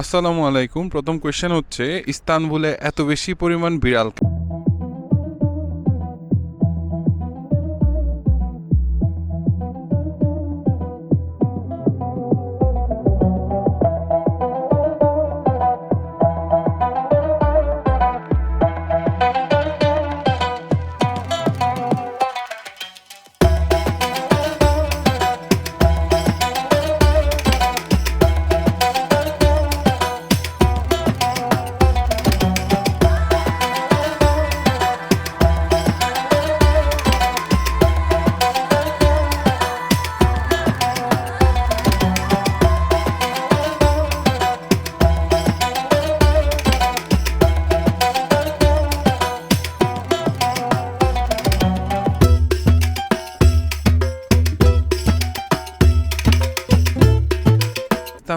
আসসালামু আলাইকুম। প্রথম কোয়েশ্চেন হচ্ছে ইস্তানবুলে এত বেশি পরিমাণ বিড়াল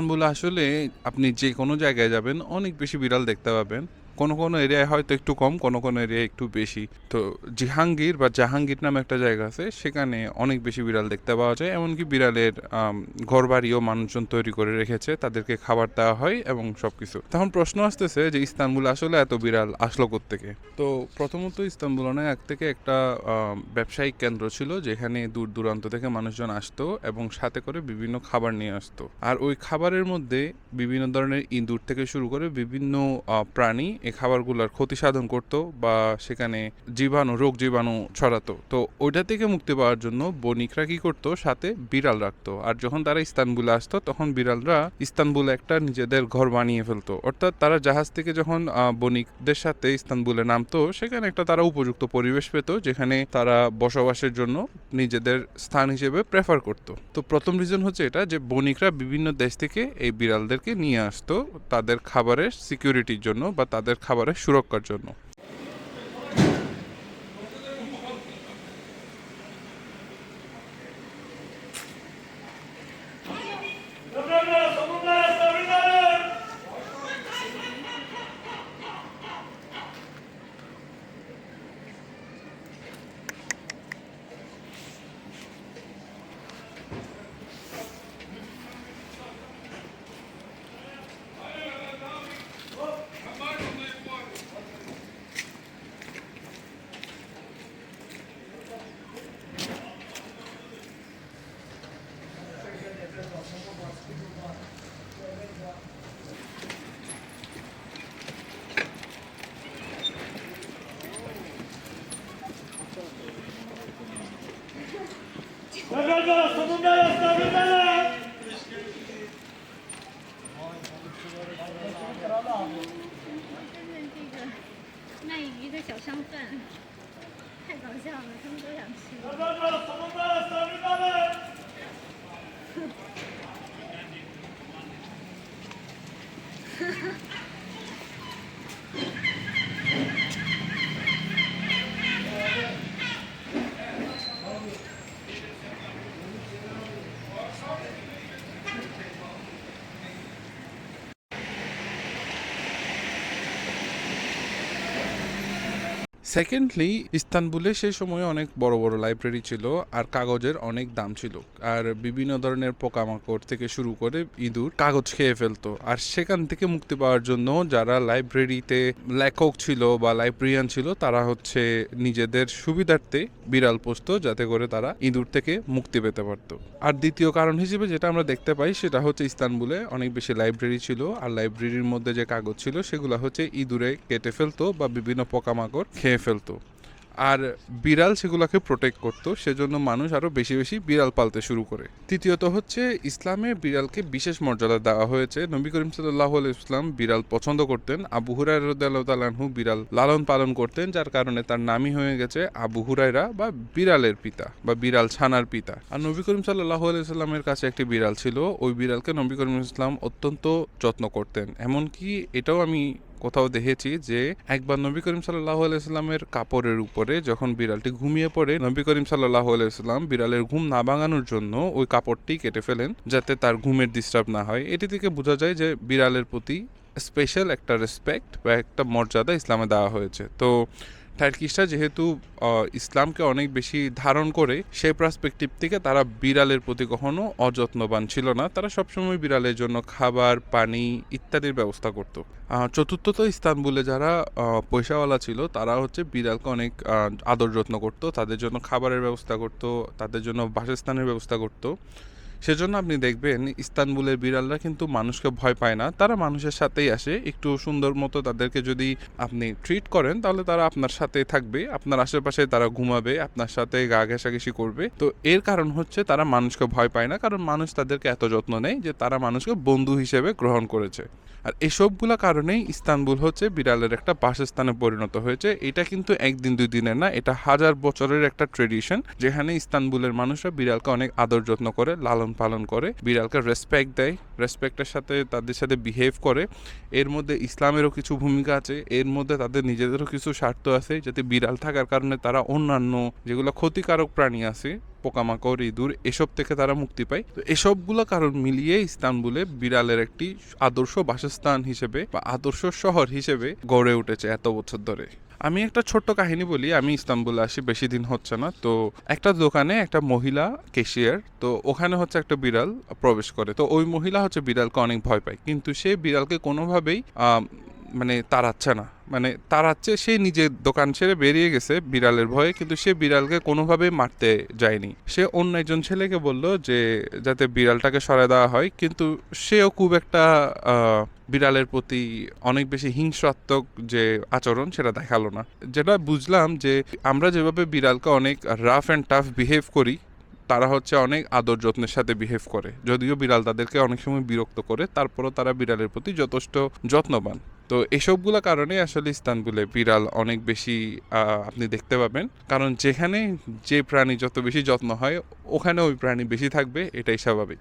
ইস্তানবুলে আসলে আপনি যে কোনো জায়গায় যাবেন অনেক বেশি বিড়াল দেখতে পাবেন। কোনো কোনো এরিয়ায় হয়তো একটু কম কোনো কোনো এরিয়ায় একটু বেশি। তো জাহাঙ্গীর বা জাহাঙ্গীর নামে একটা জায়গা আছে সেখানে অনেক বেশি বিড়াল দেখতে পাওয়া যায়। এমনকি বিড়ালের আম, ঘরবাড়িও মানুষজন তৈরি করে রেখেছে তাদেরকে খাবার দেওয়া হয় এবং সব কিছু তখন প্রশ্ন আসতেছে যে ইস্তানবুল আসলে এত বিড়াল আসলো থেকে তো প্রথমত ইস্তানবুল অনেক আগ থেকে একটা ব্যবসায়িক কেন্দ্র ছিল যেখানে দূর দূরান্ত থেকে মানুষজন আসতো এবং সাথে করে বিভিন্ন খাবার নিয়ে আসতো। আর ওই খাবারের মধ্যে বিভিন্ন ধরনের ইঁদুর থেকে শুরু করে বিভিন্ন প্রাণী এই খাবারগুলোর ক্ষতি সাধন করতো বা সেখানে জীবাণু, রোগ জীবাণু ছড়াতো। তো ওইটা থেকে মুক্তি পাওয়ার জন্য বণিকরা কি করতো? সাথে বিড়াল রাখতো। আর যখন তারা ইস্তানবুলে আসতো, তখন বিড়ালরা ইস্তানবুলে একটা নিজেদের ঘর বানিয়ে ফেলতো। অর্থাৎ তারা জাহাজ থেকে যখন বণিকদের সাথে ইস্তানবুলে নামতো, সেখানে একটা তারা উপযুক্ত পরিবেশ পেত, যেখানে তারা বসবাসের জন্য নিজেদের স্থান হিসেবে প্রেফার করত। তো প্রথম রিজন হচ্ছে এটা যে, বণিকরা বিভিন্ন দেশ থেকে এই বিড়ালদেরকে নিয়ে আসতো তাদের খাবারের সিকিউরিটির জন্য বা তাদের খাবারের সুরক্ষার জন্য। 来看这个卖鱼的小商贩太搞笑了他们都想吃。সেকেন্ডলি ইস্তানবুলে সেই সময় অনেক বড় বড় লাইব্রেরি ছিল আর কাগজের অনেক দাম ছিল। আর বিভিন্ন ধরনের পোকামাকড় থেকে শুরু করে ইঁদুর কাগজ খেয়ে ফেলতো। আর সেখান থেকে মুক্তি পাওয়ার জন্য যারা লাইব্রেরিতে লেখক ছিল বা লাইব্রেরিয়ান ছিল, তারা হচ্ছে নিজেদের সুবিধার্থে বিড়াল পোষত যাতে করে তারা ইঁদুর থেকে মুক্তি পেতে পারতো। আর দ্বিতীয় কারণ হিসেবে যেটা আমরা দেখতে পাই, সেটা হচ্ছে ইস্তানবুলে অনেক বেশি লাইব্রেরি ছিল আর লাইব্রেরির মধ্যে যে কাগজ ছিল, সেগুলো হচ্ছে ইঁদুরে কেটে ফেলতো বা বিভিন্ন পোকামাকড় খেয়ে ফেলতো। আর বিড়াল সেগুলোকে প্রোটেক্ট করতো, সেজন্য মানুষ আরও বেশি বেশি বিড়াল পালতে শুরু করে। তৃতীয়ত হচ্ছে, ইসলামে বিড়ালকে বিশেষ মর্যাদা দেওয়া হয়েছে। নবী করিম সাল্লাহ ইসলাম বিড়াল পছন্দ করতেন। আবু হুরাইরু বিড়াল লালন পালন করতেন, যার কারণে তার নামই হয়ে গেছে আবু হুরাইরা বা বিড়ালের পিতা বা বিড়াল ছানার পিতা। আর নবী করিম সাল্লাহ সাল্লামের কাছে একটি বিড়াল ছিল, ওই বিড়ালকে নবী করিম ইসলাম অত্যন্ত যত্ন করতেন। এমনকি এটাও আমি কোথাও দেখেছি যে একবার নবী করিম সাল্লাহ আলাইস্লামের কাপড়ের উপরে যখন বিড়ালটি ঘুমিয়ে পড়ে, নবী করিম সাল্লাহ আলাইস্লাম বিড়ালের ঘুম না ভাঙানোর জন্য ওই কাপড়টি কেটে ফেলেন যাতে তার ঘুমের ডিস্টার্ব না হয়। এটি থেকে বোঝা যায় যে বিড়ালের প্রতি স্পেশাল একটা রেসপেক্ট বা একটা মর্যাদা ইসলামে দেওয়া হয়েছে। তো টার্কিশরা যেহেতু ইসলামকে অনেক বেশি ধারণ করে, সেই পার্সপেক্টিভ থেকে তারা বিড়ালের প্রতি কখনো অযত্নবান ছিল না। তারা সবসময় বিড়ালের জন্য খাবার, পানি ইত্যাদির ব্যবস্থা করত। চতুর্থত ইস্তানবুলে যারা পয়সাওয়ালা ছিল, তারা হচ্ছে বিড়ালকে অনেক আদর যত্ন করতো, তাদের জন্য খাবারের ব্যবস্থা করতো, তাদের জন্য বাসস্থানের ব্যবস্থা করতো। সেজন্য আপনি দেখবেন ইস্তানবুলের বিড়ালরা কিন্তু মানুষকে ভয় পায় না। তারা মানুষের সাথেই আসে। একটু সুন্দর মতো তাদেরকে যদি আপনি ট্রিট করেন, তাহলে তারা আপনার সাথে থাকবে। আপনার আশেপাশে তারা ঘুমাবে, আপনার সাথে গা ঘেঁষাঘেঁষি করবে। তো এর কারণ হচ্ছে তারা মানুষকে ভয় পায় না, কারণ মানুষ তাদেরকে এত যত্ন নেয় যে তারা মানুষকে বন্ধু হিসেবে গ্রহণ করেছে। আর এসবগুলো কারণেই ইস্তানবুল হচ্ছে বিড়ালের একটা বাসস্থানে পরিণত হয়েছে। এটা কিন্তু একদিন দুই দিনের না, এটা হাজার বছরের একটা ট্রেডিশন যেখানে ইস্তানবুলের মানুষরা বিড়ালকে অনেক আদর যত্ন করে, লালন পালন করে, বিড়ালকে রেসপেক্ট দেয় রেসপেক্টের সাথে তাদের সাথে বিহেভ করে। এর মধ্যে ইসলামেরও কিছু ভূমিকা আছে, এর মধ্যে তাদের নিজেদেরও কিছু স্বার্থ আছে, যাতে বিড়াল থাকার কারণে তারা অন্যান্য যেগুলো ক্ষতিকারক প্রাণী আছে পোকামাকড়, ইঁদুর, এসব থেকে তারা মুক্তি পায়। তো এসবগুলো কারণ মিলিয়ে ইস্তানবুলে বিড়ালের একটি আদর্শ বাসস্থান হিসেবে বা আদর্শ শহর হিসেবে গড়ে উঠেছে এত বছর ধরে। আমি একটা ছোট্ট কাহিনী বলি, আমি ইস্তানবুলে আসি, বেশি দিন হচ্ছে না। তো একটা দোকানে একটা মহিলা কেশিয়ার তো ওখানে হচ্ছে একটা বিড়াল প্রবেশ করে। তো ওই মহিলা হচ্ছে বিড়ালকে অনেক ভয় পায়। কিন্তু সে বিড়ালকে কোনোভাবেই মানে তাড়াচ্ছে না। মানে তাড়াচ্ছে, সে নিজে দোকান ছেড়ে বেরিয়ে গেছে বিড়ালের ভয়ে, কিন্তু সে বিড়ালকে কোনোভাবে মারতে যায়নি। সে অন্য একজন ছেলেকে বলল যে, যাতে বিড়ালটাকে সরায় দেওয়া হয়, কিন্তু সেও খুব একটা বিড়ালের প্রতি অনেক বেশি হিংসাত্মক যে আচরণ সেটা দেখাল না। যেটা বুঝলাম যে, আমরা যেভাবে বিড়ালকে অনেক রাফ অ্যান্ড টাফ বিহেভ করি, তারা হচ্ছে অনেক আদর যত্নের সাথে বিহেভ করে। যদিও বিড়াল তাদেরকে অনেক সময় বিরক্ত করে, তারপরও তারা বিড়ালের প্রতি যথেষ্ট যত্নবান। তো এসবগুলো কারণে আসলে ইস্তানবুলে বিড়াল অনেক বেশি আপনি দেখতে পাবেন। কারণ যেখানে যে প্রাণী যত বেশি যত্ন হয় ওখানে ওই প্রাণী বেশি থাকবে, এটাই স্বাভাবিক।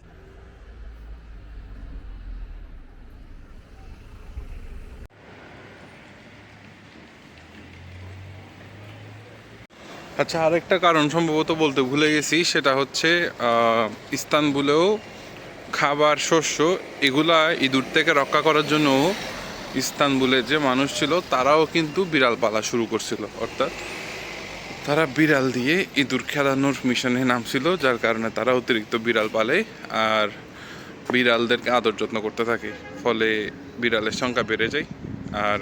আচ্ছা আরেকটা কারণ সম্ভবত বলতে ভুলে গেছি, সেটা হচ্ছে ইস্তানবুলেও খাবার, শস্য, এগুলা ইঁদুর থেকে রক্ষা করার জন্য ইস্তানবুলের যে মানুষ ছিল, তারাও কিন্তু বিড়াল পালা শুরু করছিল, অর্থাৎ তারা বিড়াল দিয়ে ইঁদুর খেলানোর মিশনে নামছিল, যার কারণে তারা অতিরিক্ত বিড়াল পালে আর বিড়ালদেরকে আদর যত্ন করতে থাকে। ফলে বিড়ালের সংখ্যা বেড়ে যায়, আর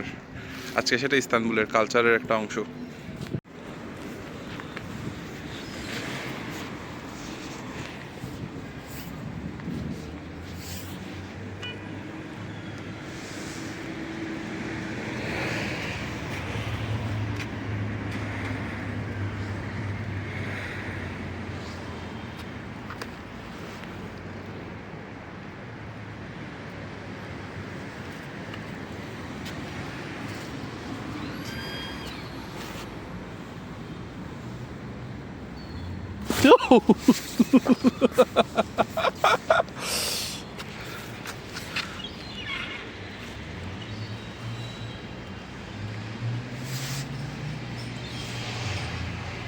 আজকে সেটা ইস্তানবুলের কালচারের একটা অংশ। Não!